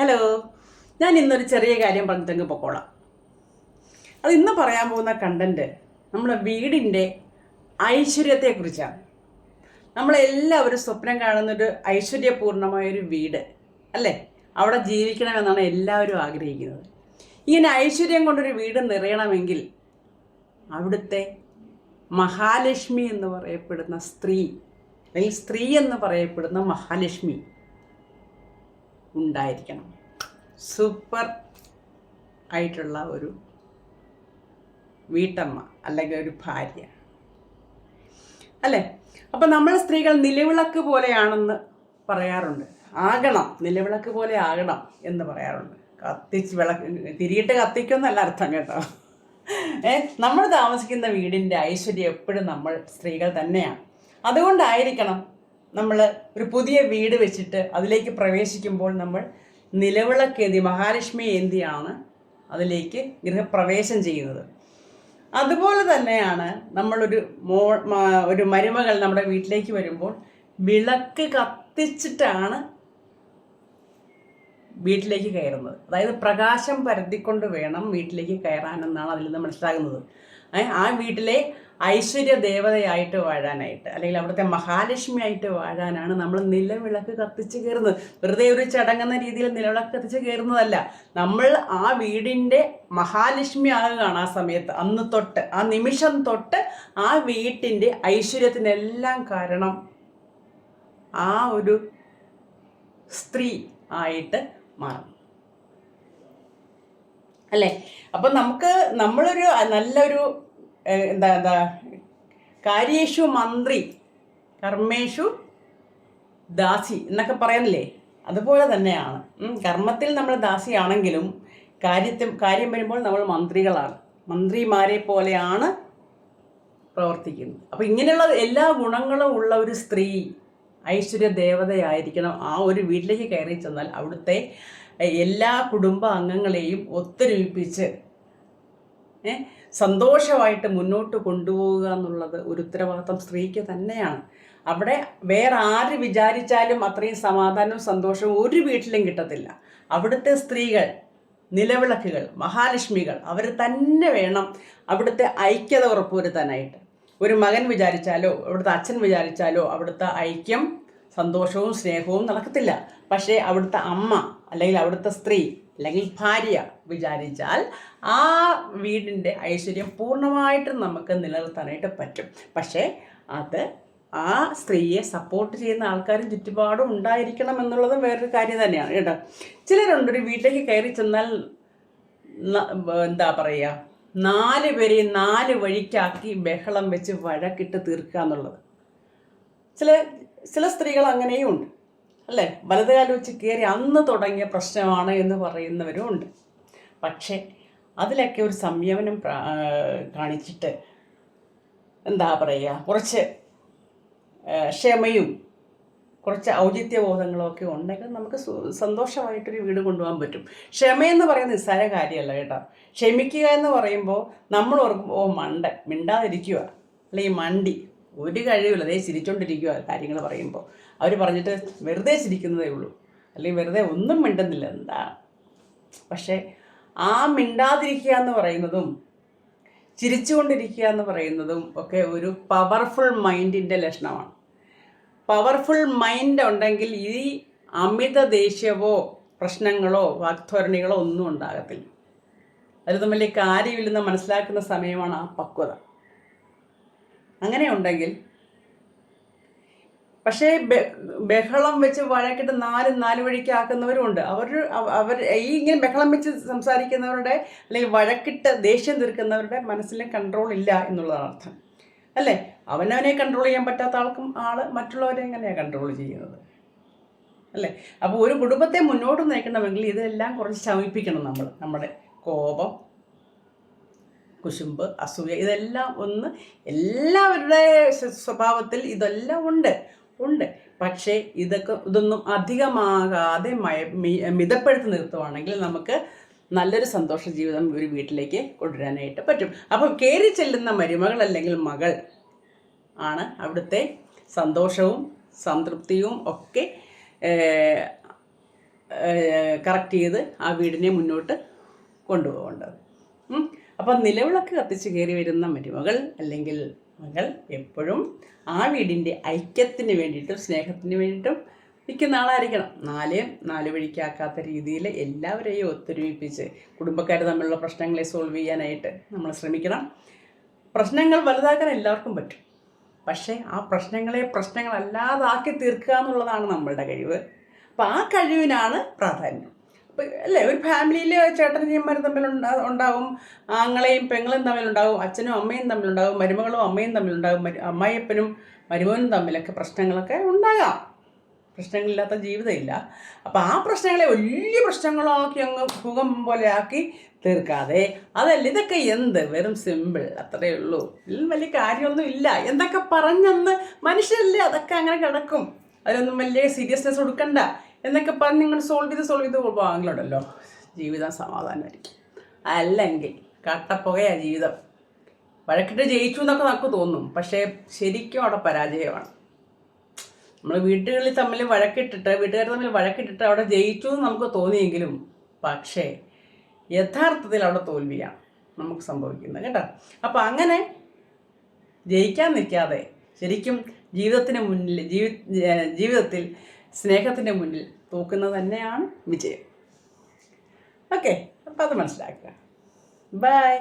Hello ഞാൻ ഇന്നൊരു ചെറിയ കാര്യം പറഞ്ഞിട്ടങ്ങ് പൊക്കോളാം. അത് ഇന്ന് പറയാൻ പോകുന്ന കണ്ടന്റ് നമ്മുടെ വീടിന്റെ ഐശ്വര്യത്തെക്കുറിച്ചാണ്. നമ്മളെല്ലാവരും സ്വപ്നം കാണുന്നൊരു ഐശ്വര്യപൂർണമായൊരു വീട് അല്ലേ? അവിടെ ജീവിക്കണമെന്നാണ് എല്ലാവരും ആഗ്രഹിക്കുന്നത്. ഇങ്ങനെ ഐശ്വര്യം കൊണ്ടൊരു വീട് നിറയണമെങ്കിൽ അവിടുത്തെ മഹാലക്ഷ്മി എന്ന് പറയപ്പെടുന്ന സ്ത്രീ അല്ലെങ്കിൽ സ്ത്രീ എന്ന് പറയപ്പെടുന്ന മഹാലക്ഷ്മി ഉണ്ടായിരിക്കണം. സൂപ്പർ ആയിട്ടുള്ള ഒരു വീട്ടമ്മ അല്ലെങ്കിൽ ഒരു ഭാര്യ. അല്ലേ? അപ്പം നമ്മൾ സ്ത്രീകൾ നിലവിളക്ക് പോലെയാണെന്ന് പറയാറുണ്ട്. ആകണം നിലവിളക്ക് പോലെ ആകണം എന്ന് പറയാറുണ്ട്. കത്തിച്ച് വിളക്ക് തിരിയിട്ട് കത്തിക്കുമെന്നല്ല അർത്ഥം കേട്ടോ. ഏ നമ്മൾ താമസിക്കുന്ന വീടിന്റെ ഐശ്വര്യം എപ്പോഴും നമ്മൾ സ്ത്രീകൾ തന്നെയാണ്. അതുകൊണ്ടായിരിക്കണം നമ്മൾ ഒരു പുതിയ വീട് വെച്ചിട്ട് അതിലേക്ക് പ്രവേശിക്കുമ്പോൾ നമ്മൾ നിലവിളക്കേന്തി മഹാലക്ഷ്മി ഏന്തിയാണ് അതിലേക്ക് ഗൃഹപ്രവേശം ചെയ്യുന്നത്. അതുപോലെ തന്നെയാണ് നമ്മളൊരു മോ ഒരു മരുമകൾ നമ്മുടെ വീട്ടിലേക്ക് വരുമ്പോൾ വിളക്ക് കത്തിച്ചിട്ടാണ് വീട്ടിലേക്ക് കയറുന്നത്. അതായത് പ്രകാശം പരത്തിക്കൊണ്ട് വേണം വീട്ടിലേക്ക് കയറാനെന്നാണ് അതിൽ നിന്ന് മനസ്സിലാകുന്നത്. ആ വീട്ടിലെ ഐശ്വര്യ ദേവതയായിട്ട് വാഴാനായിട്ട് അല്ലെങ്കിൽ അവിടുത്തെ മഹാലക്ഷ്മി ആയിട്ട് വാഴാനാണ് നമ്മൾ നിലവിളക്ക് കത്തിച്ച് കയറുന്നത്. വെറുതെ ഒരു ചടങ്ങെന്ന രീതിയിൽ നിലവിളക്ക് കത്തിച്ച് കയറുന്നതല്ല. നമ്മൾ ആ വീടിന്റെ മഹാലക്ഷ്മി ആകുകയാണ് ആ സമയത്ത് അന്ന് തൊട്ട് ആ നിമിഷം തൊട്ട് ആ വീട്ടിന്റെ ഐശ്വര്യത്തിനെല്ലാം കാരണം ആ ഒരു സ്ത്രീ ആയിട്ട് മാറും അല്ലേ? അപ്പം നമുക്ക് നമ്മളൊരു നല്ലൊരു എന്താ എന്താ? കാര്യേഷു മന്ത്രി കർമ്മേഷു ദാസി എന്നൊക്കെ പറയുന്നില്ലേ? അതുപോലെ തന്നെയാണ്. കർമ്മത്തിൽ നമ്മൾ ദാസിയാണെങ്കിലും കാര്യത്തിൽ കാര്യം വരുമ്പോൾ നമ്മൾ മന്ത്രികളാണ്. മന്ത്രിമാരെ പോലെയാണ് പ്രവർത്തിക്കുന്നത്. അപ്പോൾ ഇങ്ങനെയുള്ള എല്ലാ ഗുണങ്ങളും ഉള്ള ഒരു സ്ത്രീ ഐശ്വര്യ ദേവതയായിരിക്കണം. ആ ഒരു വീട്ടിലേക്ക് കയറി ചെന്നാൽ അവിടുത്തെ എല്ലാ കുടുംബ അംഗങ്ങളെയും ഒത്തൊരുമിപ്പിച്ച് സന്തോഷമായിട്ട് മുന്നോട്ട് കൊണ്ടുപോവുക എന്നുള്ളത് ഒരു ഉത്തരവാദിത്വം സ്ത്രീക്ക് തന്നെയാണ്. അവിടെ വേറെ ആര് വിചാരിച്ചാലും അത്രയും സമാധാനവും സന്തോഷവും ഒരു വീട്ടിലും കിട്ടത്തില്ല. അവിടുത്തെ സ്ത്രീകൾ നിലവിളക്കുകൾ മഹാലക്ഷ്മികൾ അവർ തന്നെ വേണം അവിടുത്തെ ഐക്യത ഉറപ്പുവരുത്താനായിട്ട്. ഒരു മകൻ വിചാരിച്ചാലോ അവിടുത്തെ അച്ഛൻ വിചാരിച്ചാലോ അവിടുത്തെ ഐക്യം സന്തോഷവും സ്നേഹവും നടക്കത്തില്ല. പക്ഷേ അവിടുത്തെ അമ്മ അല്ലെങ്കിൽ അവിടുത്തെ സ്ത്രീ അല്ലെങ്കിൽ ഭാര്യ വിചാരിച്ചാൽ ആ വീടിന്റെ ഐശ്വര്യം പൂർണമായിട്ടും നമുക്ക് നിലനിർത്താനായിട്ട് പറ്റും. പക്ഷേ അത് ആ സ്ത്രീയെ സപ്പോർട്ട് ചെയ്യുന്ന ആൾക്കാരും ചുറ്റുപാടും ഉണ്ടായിരിക്കണം എന്നുള്ളതും വേറൊരു കാര്യം തന്നെയാണ് കേട്ടോ. ചിലരുണ്ട് ഒരു വീട്ടിലേക്ക് കയറി ചെന്നാൽ എന്താ പറയുക? നാല് പേരെയും നാല് വഴിക്കാക്കി ബഹളം വെച്ച് വഴക്കിട്ട് തീർക്കുക എന്നുള്ളത്. ചില ചില സ്ത്രീകൾ അങ്ങനെയും ഉണ്ട് അല്ലേ? വലതുകാലം വെച്ച് കയറി അന്ന് തുടങ്ങിയ പ്രശ്നമാണ് എന്ന് പറയുന്നവരും ഉണ്ട്. പക്ഷേ അതിലൊക്കെ ഒരു സംയമനം കാണിച്ചിട്ട് എന്താ പറയുക കുറച്ച് ക്ഷമയും കുറച്ച് ഔചിത്യബോധങ്ങളൊക്കെ ഉണ്ടെങ്കിൽ നമുക്ക് സന്തോഷമായിട്ടൊരു വീട് കൊണ്ടുപോകാൻ പറ്റും. ക്ഷമയെന്ന് പറയുന്ന നിസ്സാര കാര്യമല്ല കേട്ടോ. ക്ഷമിക്കുക എന്ന് പറയുമ്പോൾ നമ്മൾ ഓർക്കും ഓ മണ്ട മിണ്ടാതിരിക്കുക. അല്ലെങ്കിൽ മണ്ടി ഒരു കഴിവില്ല. അതേ ചിരിച്ചോണ്ടിരിക്കുക കാര്യങ്ങൾ പറയുമ്പോൾ അവർ പറഞ്ഞിട്ട് വെറുതെ ചിരിക്കുന്നതേ ഉള്ളൂ. അല്ലെങ്കിൽ വെറുതെ ഒന്നും മിണ്ടുന്നില്ല. എന്താ? പക്ഷേ ആ മിണ്ടാതിരിക്കുക എന്ന് പറയുന്നതും ചിരിച്ചുകൊണ്ടിരിക്കുക എന്ന് പറയുന്നതും ഒക്കെ ഒരു പവർഫുൾ മൈൻഡിന്റെ ലക്ഷണമാണ്. പവർഫുൾ മൈൻഡ് ഉണ്ടെങ്കിൽ ഈ അമിത ദേഷ്യമോ പ്രശ്നങ്ങളോ വാക്ധോരണികളോ ഒന്നും ഉണ്ടാകത്തില്ല. അതിൽ തമ്മിൽ കാര്യമില്ലെന്ന് മനസ്സിലാക്കുന്ന സമയമാണ് ആ പക്വത. അങ്ങനെ ഉണ്ടെങ്കിൽ പക്ഷേ ബഹളം വെച്ച് വഴക്കിട്ട് നാല് നാല് വഴിക്ക് ആക്കുന്നവരുമുണ്ട് അവർ അവർ ഈ ഇങ്ങനെ ബഹളം വെച്ച് സംസാരിക്കുന്നവരുടെ അല്ലെങ്കിൽ വഴക്കിട്ട് ദേഷ്യം തീർക്കുന്നവരുടെ മനസ്സിൽ കൺട്രോൾ ഇല്ല എന്നുള്ളതാണ് അർത്ഥം. അല്ലേ? അവനവനെ കൺട്രോൾ ചെയ്യാൻ പറ്റാത്ത ആൾക്കും ആൾ മറ്റുള്ളവരെ എങ്ങനെയാണ് കൺട്രോൾ ചെയ്യുന്നത്? അല്ലേ? അപ്പോൾ ഒരു കുടുംബത്തെ മുന്നോട്ട് നയിക്കണമെങ്കിൽ ഇതെല്ലാം കുറച്ച് ശമിപ്പിക്കണം നമ്മൾ. നമ്മുടെ കോപം കുശുമ്പ് അസൂയ ഇതെല്ലാം ഒന്ന് എല്ലാവരുടെ സ്വഭാവത്തിൽ ഇതെല്ലാം ഉണ്ട്. ഉണ്ട്. പക്ഷേ ഇതൊക്കെ ഇതൊന്നും അധികമാകാതെ മിതപ്പെടുത്തി നിർത്തുവാണെങ്കിൽ നമുക്ക് നല്ലൊരു സന്തോഷ ജീവിതം ഒരു വീട്ടിലേക്ക് കൊണ്ടുവരാനായിട്ട് പറ്റും. അപ്പം കയറി ചെല്ലുന്ന മരുമകൾ അല്ലെങ്കിൽ മകൾ ആണ് അവിടുത്തെ സന്തോഷവും സംതൃപ്തിയും ഒക്കെ കറക്റ്റ് ചെയ്ത് ആ വീടിനെ മുന്നോട്ട് കൊണ്ടുപോകേണ്ടത്. ഉം. അപ്പം നിലവിളക്ക് കത്തിച്ച് കയറി വരുന്ന മരുമകൾ അല്ലെങ്കിൽ മകൾ എപ്പോഴും ആ വീടിന്റെ ഐക്യത്തിന് വേണ്ടിയിട്ടും സ്നേഹത്തിന് വേണ്ടിയിട്ടും നിൽക്കുന്ന ആളായിരിക്കണം. നാല് നാല് വഴിക്കാക്കാത്ത രീതിയിൽ എല്ലാവരെയും ഒത്തൊരുമിപ്പിച്ച് കുടുംബക്കാർ തമ്മിലുള്ള പ്രശ്നങ്ങളെ സോൾവ് ചെയ്യാനായിട്ട് നമ്മൾ ശ്രമിക്കണം. പ്രശ്നങ്ങൾ വലുതാക്കാൻ എല്ലാവർക്കും പറ്റും. പക്ഷേ ആ പ്രശ്നങ്ങളെ പ്രശ്നങ്ങളല്ലാതാക്കി തീർക്കുക എന്നുള്ളതാണ് നമ്മളുടെ കഴിവ്. അപ്പോൾ ആ കഴിവിനാണ് പ്രാധാന്യം. അപ്പോൾ അല്ലേ ഒരു ഫാമിലിയിൽ ചേട്ടനിയന്മാരും തമ്മിൽ ഉണ്ടാ- ഉണ്ടാവും ആങ്ങളെയും പെങ്ങളും തമ്മിലുണ്ടാവും അച്ഛനും അമ്മയും തമ്മിലുണ്ടാവും മരുമകളും അമ്മയും തമ്മിലുണ്ടാവും അമ്മായിയപ്പനും മരുമോനും തമ്മിലൊക്കെ പ്രശ്നങ്ങളൊക്കെ ഉണ്ടാകാം. പ്രശ്നങ്ങളില്ലാത്ത ജീവിതമില്ല അപ്പോൾ ആ പ്രശ്നങ്ങളെ വലിയ പ്രശ്നങ്ങളാക്കി അങ്ങ് ഭൂകമ്പം പോലെ ആക്കി തീർക്കാതെ അതല്ല ഇതൊക്കെ എന്ത്? വെറും സിമ്പിൾ അത്രയേ ഉള്ളൂ. ഇതിൽ വലിയ കാര്യമൊന്നും ഇല്ല. എന്തൊക്കെ പറഞ്ഞെന്ന് മനുഷ്യരല്ലേ അതൊക്കെ അങ്ങനെ കിടക്കും. അതിനൊന്നും വലിയ സീരിയസ്നെസ് കൊടുക്കണ്ട. എന്നൊക്കെ പറഞ്ഞ് നിങ്ങൾ സോൾവ് ചെയ്ത് സോൾവ് ചെയ്ത് പോകുമ്പോഴല്ലോ ജീവിതം സമാധാനമായിരിക്കും. അല്ലെങ്കിൽ കട്ടപ്പുകയാ ജീവിതം. വഴക്കിട്ട് ജയിച്ചു എന്നൊക്കെ നമുക്ക് തോന്നും പക്ഷേ ശരിക്കും അവിടെ പരാജയമാണ്. നമ്മൾ വീട്ടുകളിൽ തമ്മിൽ വഴക്കിട്ടിട്ട് വീട്ടുകാർ തമ്മിൽ വഴക്കിട്ടിട്ട് അവിടെ ജയിച്ചു എന്ന് നമുക്ക് തോന്നിയെങ്കിലും പക്ഷേ യഥാർത്ഥത്തിൽ അവിടെ തോൽവിയാണ് നമുക്ക് സംഭവിക്കുന്നത് കേട്ടോ. അപ്പോൾ അങ്ങനെ ജയിക്കാൻ നിൽക്കാതെ ശരിക്കും ജീവിതത്തിന് മുന്നിൽ ജീവി ജീവിതത്തിൽ സ്നേഹത്തിന്റെ മുന്നിൽ തോക്കുന്നത് തന്നെയാണ് വിജയം. ഓക്കെ അപ്പോൾ അത് മനസ്സിലാക്കുക. ബൈ